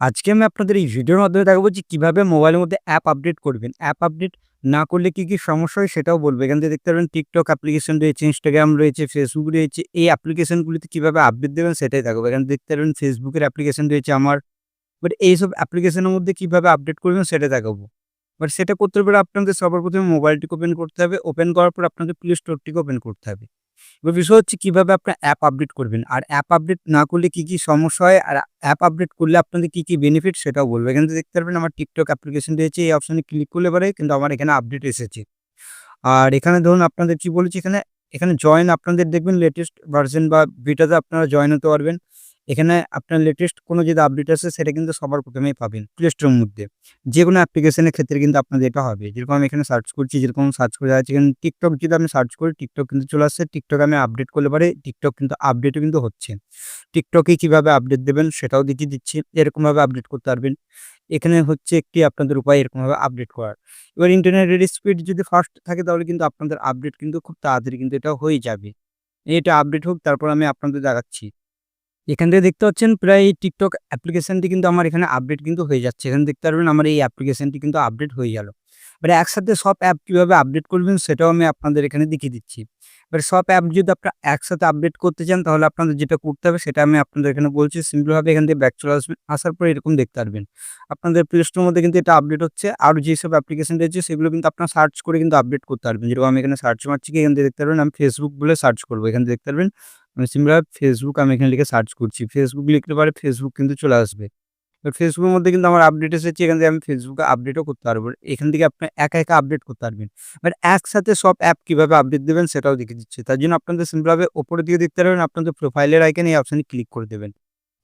আজকে আমি আপনাদের এই ভিডিওর মাধ্যমে দেখাবো যে কীভাবে মোবাইলের মধ্যে অ্যাপ আপডেট করবেন। অ্যাপ আপডেট না করলে কি, কি সমস্যা হয় সেটাও বলব। এখান থেকে দেখতে পারবেন টিকটক অ্যাপ্লিকেশন রয়েছে, ইনস্টাগ্রাম রয়েছে, ফেসবুক রয়েছে। এই অ্যাপ্লিকেশনগুলিতে কীভাবে আপডেট দেবেন সেটাই দেখাবো। এখানে দেখতে পারবেন ফেসবুকের অ্যাপ্লিকেশন রয়েছে আমার। বাট এইসব অ্যাপ্লিকেশনের মধ্যে কীভাবে আপডেট করবেন সেটা দেখাবো। বাট সেটা করতে পারে আপনাদের সবার ১ম এ মোবাইলটিকে ওপেন করতে হবে। ওপেন করার পর আপনাদের প্লে স্টোরটিকে ওপেন করতে হবে। এবার বিষয় হচ্ছে কীভাবে আপনার অ্যাপ আপডেট করবেন। আর অ্যাপ আপডেট না করলে কি, কি সমস্যা হয় আর অ্যাপ আপডেট করলে আপনাদের কি, কি বেনিফিট সেটাও বলব। এখানে দেখতে পারবেন আমার টিকটক অ্যাপ্লিকেশন রয়েছে। এই অপশানে ক্লিক করলে পরে কিন্তু আমার এখানে আপডেট এসেছে। আর এখানে ধরুন আপনাদের কি বলেছি এখানে, এখানে জয়েন আপনাদের দেখবেন লেটেস্ট ভার্সন বা বিটাতে আপনারা জয়েন হতে পারবেন। এখানে আপনার লেটেস্ট কোনো যদি আপডেট আসে সেটা কিন্তু সবার প্রথমেই পাবেন প্লে স্টোরের মধ্যে। যে কোনো অ্যাপ্লিকেশনের ক্ষেত্রে কিন্তু আপনাদের এটা হবে। যেরকম আমি এখানে সার্চ করছি, যেরকম সার্চ করে দেখাচ্ছে এখানে টিকটক যদি আমি সার্চ করি টিকটক কিন্তু চলে আসছে। TikTok আমি আপডেট করলে পরে টিকটক কিন্তু আপডেটও কিন্তু হচ্ছে। এ কীভাবে আপডেট দেবেন সেটাও দেখিয়ে দিচ্ছি। এরকমভাবে আপডেট করতে পারবেন। এখানে হচ্ছে একটি আপনাদের উপায় এরকমভাবে আপডেট করার। এবার ইন্টারনেটের স্পিড যদি ফাস্ট থাকে তাহলে কিন্তু আপনাদের আপডেট কিন্তু খুব তাড়াতাড়ি কিন্তু এটা হয়ে যাবে। এটা আপডেট হোক তারপর আমি আপনাদের দেখাচ্ছি। এখান থেকে দেখতে পাচ্ছেন প্রায় টিকটক অ্যাপ্লিকেশনটি কিন্তু আমার এখানে আপডেট কিন্তু হয়ে যাচ্ছে। এখানে দেখতে পারবেন আমার এই অ্যাপ্লিকেশনটি কিন্তু আপডেট হয়ে গেল। এবার একসাথে সব অ্যাপ কীভাবে আপডেট করবেন সেটাও আমি আপনাদের এখানে দেখিয়ে দিচ্ছি। এবার সব অ্যাপ যদি আপনারা একসাথে আপডেট করতে চান তাহলে আপনাদের যেটা করতে হবে সেটা আমি আপনাদের এখানে বলছি। সিম্পলভাবে এখান থেকে ব্যাক চলে আসবেন। আসার পরে এরকম দেখতে পারবেন। আপনাদের প্লে স্টোরের মধ্যে কিন্তু এটা আপডেট হচ্ছে। আরও যেসব অ্যাপ্লিকেশন রয়েছে সেগুলো কিন্তু আপনারা সার্চ করে কিন্তু আপডেট করতে পারবেন। যেরকম আমি এখানে সার্চ মারছি এখান থেকে দেখতে পারবেন, আমি ফেসবুক বলে সার্চ করব। এখানে দেখতে পারবেন আমি সিমিলার ফেসবুক আমি এখানে লিখে সার্চ করছি। ফেসবুক লিখতে পারে ফেসবুক কিন্তু চলে আসবে। এবার ফেসবুকের মধ্যে কিন্তু আমার আপডেট এসেছে। এখান থেকে আমি ফেসবুকে আপডেটও করতে পারব। এখান থেকে আপনি একা, একা আপডেট করতে পারবেন। বাট একসাথে সব অ্যাপ কীভাবে আপডেট দেবেন সেটাও দেখে দিচ্ছে তার জন্য আপনাদের সিম্পলভাবে ওপরের দিকে দেখতে পারবেন আপনাদের প্রোফাইলের আইকেন এই অপশানে ক্লিক করে দেবেন।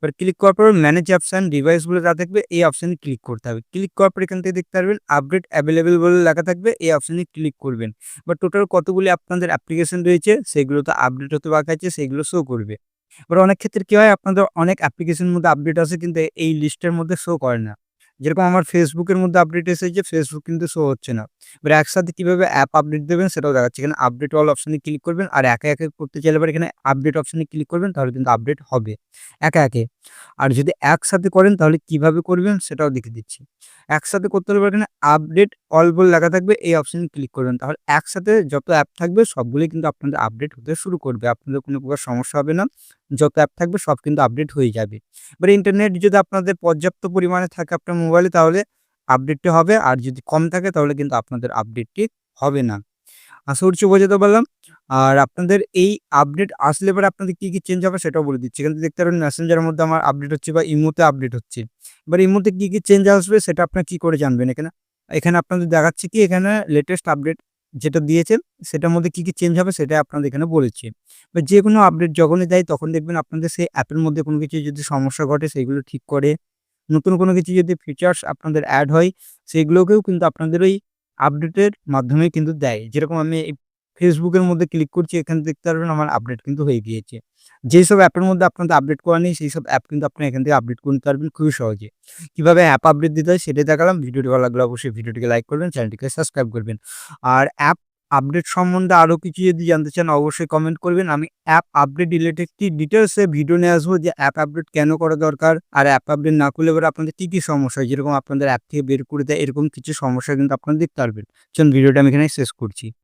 এবার ক্লিক করার পর ম্যানেজ অপশান ডিভাইস বলে যা থাকবে এই অপশানে ক্লিক করতে হবে। ক্লিক করার পর এখান থেকে দেখতে পারবেন আপডেট অ্যাভেলেবেল বলে লেখা থাকবে এই অপশানে ক্লিক করবেন। বা টোটাল কতগুলি আপনাদের অ্যাপ্লিকেশন রয়েছে সেগুলো তো আপডেট হতে বাকি আছে সেগুলো শো করবে। এবার অনেক ক্ষেত্রে কী হয় আপনাদের অনেক অ্যাপ্লিকেশনের মধ্যে আপডেট আছে কিন্তু এই লিস্টের মধ্যে শো করে না। যেরকম আমার ফেসবুকের মধ্যে আপডেট এসেছে ফেসবুক কিন্তু শো হচ্ছে না। এবার একসাথে কীভাবে অ্যাপ আপডেট দেবেন সেটাও দেখাচ্ছে এখানে আপডেট অল অপশানে ক্লিক করবেন আর একে, একে করতে চাইলে পরে এখানে আপডেট অপশানে ক্লিক করবেন তাহলে কিন্তু আপডেট হবে একে, একে। আর যদি একসাথে করেন তাহলে কীভাবে করবেন সেটাও দেখে দিচ্ছি। একসাথে করতে হলে এখানে আপডেট অল বলে লেখা থাকবে এই অপশনে ক্লিক করবেন। তাহলে একসাথে যত অ্যাপ থাকবে সবগুলোই কিন্তু আপনাদের আপডেট হতে শুরু করবে। আপনাদের কোনো প্রকার সমস্যা হবে না। যত অ্যাপ থাকবে সব কিন্তু আপডেট হয়ে যাবে। এবার ইন্টারনেট যদি আপনাদের পর্যাপ্ত পরিমাণে থাকে আপনার মোবাইলে তাহলে আপডেটটি হবে। আর যদি কম থাকে, তাহলে কিন্তু আপনাদের আপডেটটি হবে না। আশা করছি বোঝাতে পারলাম। আর আপনাদের এই আপডেট আসলে পরে আপনাদের কী কী চেঞ্জ হবে সেটাও বলে দিচ্ছি। কিন্তু দেখতে পারবেন মেসেঞ্জারের মধ্যে আমার আপডেট হচ্ছে বা ইমোতে আপডেট হচ্ছে। এবার ইমোতে কী কী চেঞ্জ আসবে সেটা আপনারা কী করে জানবেন এখানে? এখানে আপনাদের দেখাচ্ছে কি এখানে লেটেস্ট আপডেট যেটা দিয়েছেন সেটার মধ্যে কি, কি চেঞ্জ হবে সেটা আপনাদের এখানে বলেছি। বা যে কোনো আপডেট যখনই দেয় তখন দেখবেন আপনাদের সেই অ্যাপের মধ্যে কোনো কিছু যদি সমস্যা ঘটে সেইগুলো ঠিক করে। নতুন কোনো কিছু যদি ফিচার্স আপনাদের অ্যাড হয় সেইগুলোকেও কিন্তু আপনাদের ওই আপডেটের মাধ্যমে কিন্তু দেয়। যেরকম আমি ফেসবুকের মধ্যে ক্লিক করছি এখানে দেখতে পারবেন আমার আপডেট কিন্তু হয়ে গিয়েছে। যেসব অ্যাপের মধ্যে আপনাদের আপডেট করা নেই সেই সব অ্যাপ কিন্তু আপনি এখান থেকে আপডেট করতে পারবেন খুবই সহজে। কীভাবে অ্যাপ আপডেট দিতে হয় সেটাই দেখালাম। ভিডিওটি ভালো লাগলে অবশ্যই ভিডিওটিকে লাইক করবেন, চ্যানেলটিকে সাবস্ক্রাইব করবেন। আর অ্যাপ আপডেট সম্বন্ধে আরও কিছু যদি জানতে চান অবশ্যই কমেন্ট করবেন। আমি অ্যাপ আপডেট রিলেটেড একটি ডিটেইলসে ভিডিও নিয়ে আসব যে অ্যাপ আপডেট কেন করা দরকার? আর অ্যাপ আপডেট না করলে পরে আপনাদের কী কী সমস্যা হয়? যেরকম আপনাদের অ্যাপ থেকে বের করে দেয় এরকম কিছু সমস্যা কিন্তু আপনারা দেখতে পারবেন। চলুন ভিডিওটা আমি এখানে শেষ করছি।